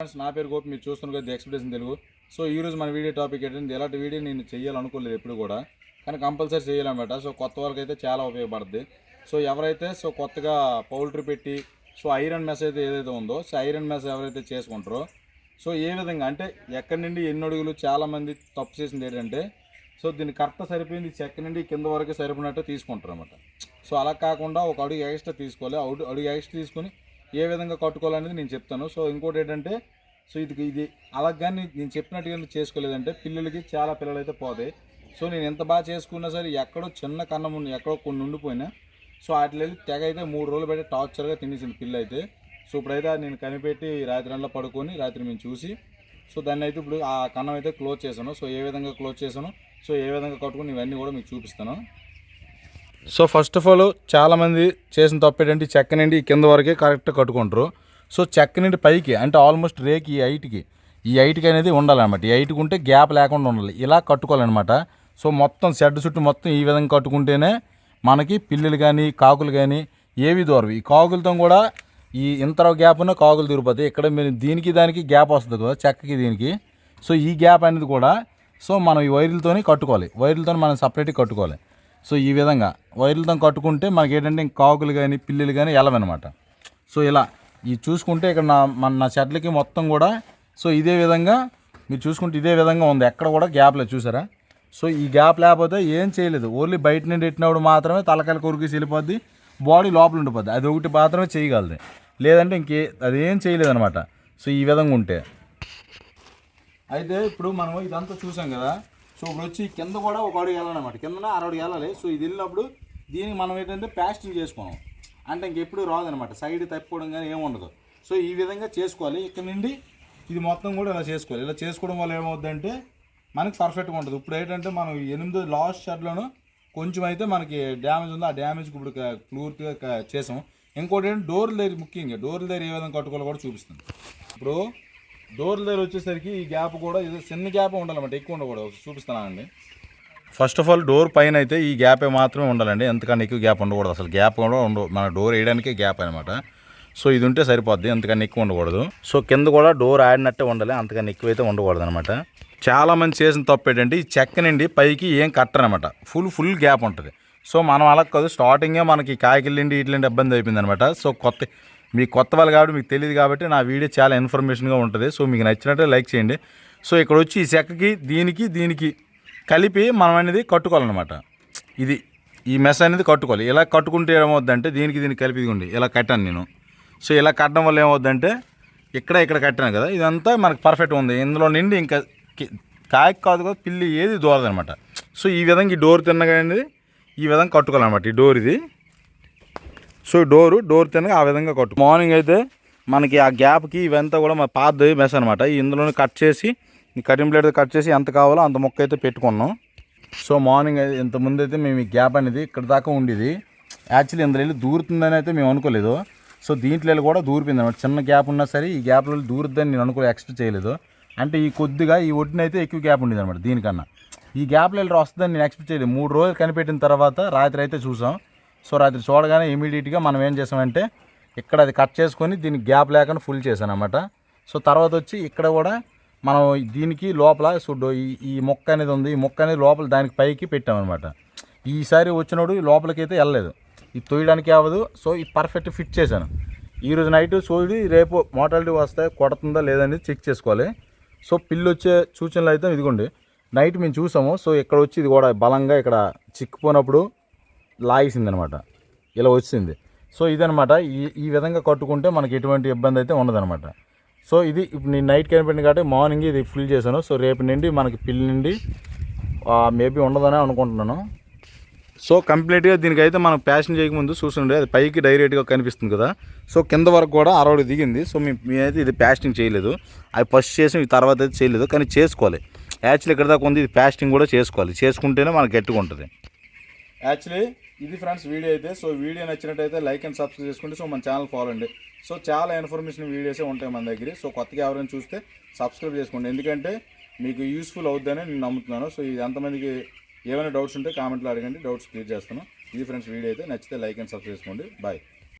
Friends నా పేరు గోపి మీరు చూస్తున్నారు కదా ఎక్స్ప్రెషన్ తెలుగు. సో ఈ రోజు మన వీడియో టాపిక్ ఏంటంటే ఇలాంటి వీడియో నేను చేయాలనుకోలేదు ఎప్పుడు కూడా. కానీ కంపల్సరీ చేయాలన్నమాట సో కొత్త వాళ్ళకి అయితే చాలా ఉపయోగపడుతుంది సో ఎవరైతే సో కొత్తగా పౌల్ట్రీ పెట్టి సో ఐరన్ మెస్ అయితే ఏదైతే ఉందో సో ఐరన్ మెస్ ఎవరైతే చేసుకుంటారో సో ఏ విధంగా అంటే ఎక్కడి నుండి ఎన్ని అడుగులు చాలామంది తప్పు చేసింది ఏంటంటే సో దీన్ని కరెక్ట్ సరిపోయింది చెక్క నుండి కింద వరకు సరిపోయినట్టు తీసుకుంటారు అనమాట సో అలా కాకుండా ఒక అడుగు ఎక్స్ట్రా తీసుకోవాలి. అడుగు ఎక్స్ట్రా తీసుకొని ఏ విధంగా కట్టుకోవాలనేది నేను చెప్తాను. సో ఇంకోటి ఏంటంటే సో ఇది ఇది అలా కానీ నేను చెప్పినట్టుగా చేసుకోలేదంటే పిల్లలకి చాలా పిల్లలు అయితే పోతాయి. సో నేను ఎంత బాగా చేసుకున్నా సరే ఎక్కడో చిన్న కన్నం ఉండి ఎక్కడో కొన్ని ఉండిపోయినా సో వాటిలో తెగ అయితే మూడు రోజులు పెట్టి టార్చర్గా తినేసింది పిల్ల అయితే సో ఇప్పుడైతే నేను కనిపెట్టి రాత్రి అంతా పడుకొని రాత్రి మేము చూసి సో దాన్ని అయితే ఇప్పుడు ఆ కన్నం అయితే క్లోజ్ చేశాను. సో ఏ విధంగా క్లోజ్ చేశాను? సో ఏ విధంగా కట్టుకుని ఇవన్నీ కూడా మీకు చూపిస్తాను. సో ఫస్ట్ ఆఫ్ ఆల్ చాలామంది చేసిన తప్పు ఏంటంటే చెక్క నుండి కింద వరకే కరెక్ట్గా కట్టుకుంటారు. సో చెక్క నుండి పైకి అంటే ఆల్మోస్ట్ రేకి ఈ హైట్కి ఈ హైట్కి అనేది ఉండాలన్నమాట. ఈ హైట్కి ఉంటే గ్యాప్ లేకుండా ఉండాలి. ఇలా కట్టుకోవాలన్నమాట. సో మొత్తం షెడ్ చుట్టూ మొత్తం ఈ విధంగా కట్టుకుంటేనే మనకి పిల్లులు కానీ కాకులు కానీ ఏవి దూరవి ఈ కాకులతో కూడా ఈ ఇంత గ్యాప్ ఉన్న కాకులు తిరిగిపోతాయి. ఇక్కడ మీరు దీనికి దానికి గ్యాప్ వస్తుంది కదా చెక్కకి దీనికి. సో ఈ గ్యాప్ అనేది కూడా సో మనం ఈ వైర్లతోనే కట్టుకోవాలి. వైర్లతో మనం సపరేట్గా కట్టుకోవాలి. సో ఈ విధంగా వైర్లతో కట్టుకుంటే మనకి ఏంటంటే కాకులు కానీ పిల్లులు కానీ వెళ్ళవన్నమాట సో ఇలా ఈ చూసుకుంటే ఇక్కడ నా మన నా చెట్లకి మొత్తం కూడా సో ఇదే విధంగా మీరు చూసుకుంటే ఇదే విధంగా ఉంది. ఎక్కడ కూడా గ్యాప్ లేదు చూసారా? సో ఈ గ్యాప్ లేకపోతే ఏం చేయలేదు. ఓన్లీ బయట నుండి ఎట్టినప్పుడు మాత్రమే తలకాయలు కొరికేసి వెళ్ళిపోద్ది. బాడీ లోపల ఉండిపోద్ది. అది ఒకటి మాత్రమే చేయగలదు. లేదంటే ఇంకే అదేం ఏం చేయలేదు అనమాట సో ఈ విధంగా ఉంటే. అయితే ఇప్పుడు మనం ఇదంతా చూసాం కదా? సో ఇప్పుడు వచ్చి కింద కూడా ఒక అడుగు వెళ్ళాలన్నమాట. కింద అరడుగు వెళ్ళాలి. సో ఇది వెళ్ళినప్పుడు దీనికి మనం ఏంటంటే ప్యాస్టింగ్ చేసుకున్నాం అంటే ఇంకెప్పుడు రాదనమాట సైడ్ తప్పుకోవడం కానీ ఏముండదు సో ఈ విధంగా చేసుకోవాలి. ఇక్కడ నుండి ఇది మొత్తం కూడా ఇలా చేసుకోవాలి. ఇలా చేసుకోవడం వల్ల ఏమవుద్దంటే మనకి పర్ఫెక్ట్గా ఉంటుంది. ఇప్పుడు ఏంటంటే మనం ఎనిమిది లాస్ట్ షర్ట్లోనూ కొంచెం అయితే మనకి డ్యామేజ్ ఉంది ఆ డ్యామేజ్కి ఇప్పుడు క్లూర్గా చేసాం ఇంకోటి ఏంటంటే డోర్ల దగ్గర ముఖ్యంగా డోర్ల దగ్గర ఏ విధంగా కట్టుకోవాలో కూడా చూపిస్తుంది. ఇప్పుడు డోర్ దగ్గర వచ్చేసరికి ఈ గ్యాప్ కూడా ఇది చిన్న గ్యాప్ ఉండాలన్నమాట ఎక్కువ ఉండకూడదు. చూపిస్తానండి. ఫస్ట్ ఆఫ్ ఆల్ డోర్ పైన అయితే ఈ గ్యాపే మాత్రమే ఉండాలండి. ఎంతకన్నా ఎక్కువ గ్యాప్ ఉండకూడదు. అసలు గ్యాప్ కూడా ఉండవు. మన డోర్ వేయడానికే గ్యాప్ అనమాట సో ఇది ఉంటే సరిపోద్ది. అంతకన్నా ఎక్కువ ఉండకూడదు. సో కింద కూడా డోర్ ఆడినట్టే ఉండాలి. అంతకన్నా ఎక్కువ అయితే ఉండకూడదు అనమాట చాలా మంది చేసిన తప్పు ఏంటంటే ఈ చెక్క నుండి పైకి ఏం కట్టరనమాట ఫుల్ ఫుల్ గ్యాప్ ఉంటుంది. సో మనం అలా కాదు. స్టార్టింగే మనకి కాయకిల్లిండి ఇట్లాంటి ఇబ్బంది అయిపోయింది అనమాట సో కొత్త మీకు కొత్త వాళ్ళు కాబట్టి మీకు తెలియదు కాబట్టి నా వీడియో చాలా ఇన్ఫర్మేషన్గా ఉంటుంది. సో మీకు నచ్చినట్టే లైక్ చేయండి. సో ఇక్కడ వచ్చి ఈ చెక్కకి దీనికి దీనికి కలిపి మనం అనేది కట్టుకోవాలన్నమాట. ఇది ఈ మెస్ అనేది కట్టుకోవాలి. ఇలా కట్టుకుంటే ఏమవుద్దంటే దీనికి దీనికి కలిపి ఇదిగోండి ఇలా కట్టాను నేను. సో ఇలా కట్టడం వల్ల ఏమవుద్దంటే ఇక్కడ ఇక్కడ కట్టాను కదా ఇదంతా మనకు పర్ఫెక్ట్ ఉంది. ఇందులో నిండి ఇంకా కాయకు కాదు కదా పిల్లి ఏది దూరదనమాట సో ఈ విధంగా ఈ డోర్ తిన్నగా అనేది ఈ విధంగా కట్టుకోవాలన్నమాట ఈ డోర్ ఇది. సో డోరు డోర్ తినగా ఆ విధంగా కట్టు. మార్నింగ్ అయితే మనకి ఆ గ్యాప్కి ఇవంతా కూడా మా పాత మెస్ అనమాట ఇందులోనే కట్ చేసి ఈ కటింగ్ ప్లేట్ కట్ చేసి ఎంత కావాలో అంత మొక్క అయితే పెట్టుకున్నాం. సో మార్నింగ్ అయితే ఇంత ముందు అయితే మేము ఈ గ్యాప్ అనేది ఇక్కడ దాకా ఉండేది. యాక్చువల్లీ ఇందులో వెళ్ళి దూరుతుందని అయితే మేము అనుకోలేదు. సో దీంట్లో వెళ్ళి కూడా దూరిపోయింది అనమాట చిన్న గ్యాప్ ఉన్నా సరే ఈ గ్యాప్లో వెళ్ళి దూరుద్దని నేను అనుకో ఎక్స్పెక్ట్ చేయలేదు. అంటే ఈ కొద్దిగా ఈ ఒడ్డున అయితే ఎక్కువ గ్యాప్ ఉండేది అనమాట దీనికన్నా. ఈ గ్యాప్లో వెళ్ళి వస్తుందని నేను ఎక్స్పెక్ట్ చేయలేదు. మూడు రోజులు కనిపెట్టిన తర్వాత రాత్రి అయితే చూసాం. సో రాత్రి చూడగానే ఇమీడియట్గా మనం ఏం చేసామంటే ఇక్కడ అది కట్ చేసుకొని దీనికి గ్యాప్ లేకుండా ఫుల్ చేశాను అనమాట సో తర్వాత వచ్చి ఇక్కడ కూడా మనం దీనికి లోపల సుడ్డు ఈ ఈ మొక్క అనేది ఉంది. ఈ మొక్క అనేది లోపల దానికి పైకి పెట్టామన్నమాట. ఈసారి వచ్చినప్పుడు లోపలికి అయితే వెళ్ళలేదు. ఇది తొయ్యడానికి అవ్వదు. సో ఇది పర్ఫెక్ట్ ఫిట్ చేశాను. ఈరోజు నైట్ చూడి రేపు మోటాలిటీ వస్తే కొడుతుందా లేదనేది చెక్ చేసుకోవాలి. సో పిల్లు వచ్చే సూచనలు అయితే ఇదిగోండి. నైట్ మేము చూసాము. సో ఇక్కడ వచ్చి ఇది కూడా బలంగా ఇక్కడ చిక్కుపోయినప్పుడు లాగేసింది అనమాట ఇలా వచ్చింది. సో ఇదనమాట. ఈ ఈ విధంగా కట్టుకుంటే మనకి ఎటువంటి ఇబ్బంది అయితే ఉండదనమాట. సో ఇది ఇప్పుడు నేను నైట్ కనిపెట్టింది కాబట్టి మార్నింగ్ ఇది ఫుల్ చేశాను. సో రేపు నుండి మనకి పిల్లి నుండి మేబీ ఉండదని అనుకుంటున్నాను. సో కంప్లీట్గా దీనికైతే మనం ప్యాషన్ చేయకముందు చూస్తుండే అది పైకి డైరెక్ట్గా కనిపిస్తుంది కదా. సో కింద వరకు కూడా అరవై దిగింది. సో మీ మేమైతే ఇది ప్యాస్టింగ్ చేయలేదు. అది ఫస్ట్ చేసి తర్వాత అయితే చేయలేదు. కానీ చేసుకోవాలి. యాక్చువల్లీ ఇక్కడ దాకా ఉంది ఇది ప్యాస్టింగ్ కూడా చేసుకోవాలి. చేసుకుంటేనే మనకు గట్టిగా ఉంటుంది. యాక్చువల్లీ ఇది ఫ్రెండ్స్ వీడియో అయితే. సో వీడియో నచ్చినట్టయితే లైక్ అండ్ సబ్స్క్రైబ్ చేసుకోండి సో మన ఛానల్ ఫాలో అండి సో చాలా ఇన్ఫర్మేషన్ వీడియోసే ఉంటాయి మన దగ్గర. సో కొత్తగా ఎవరైనా చూస్తే సబ్స్క్రైబ్ చేసుకోండి. ఎందుకంటే మీకు యూస్ఫుల్ అవుద్దని నేను నమ్ముతున్నాను. సో ఇది ఎంతమందికి ఏమైనా డౌట్స్ ఉంటే కామెంట్లో అడగండి. డౌట్స్ క్లియర్ చేస్తాను ఇది ఫ్రెండ్స్ వీడియో అయితే. నచ్చితే లైక్ అండ్ సబ్స్క్రైబ్ చేసుకోండి. బాయ్.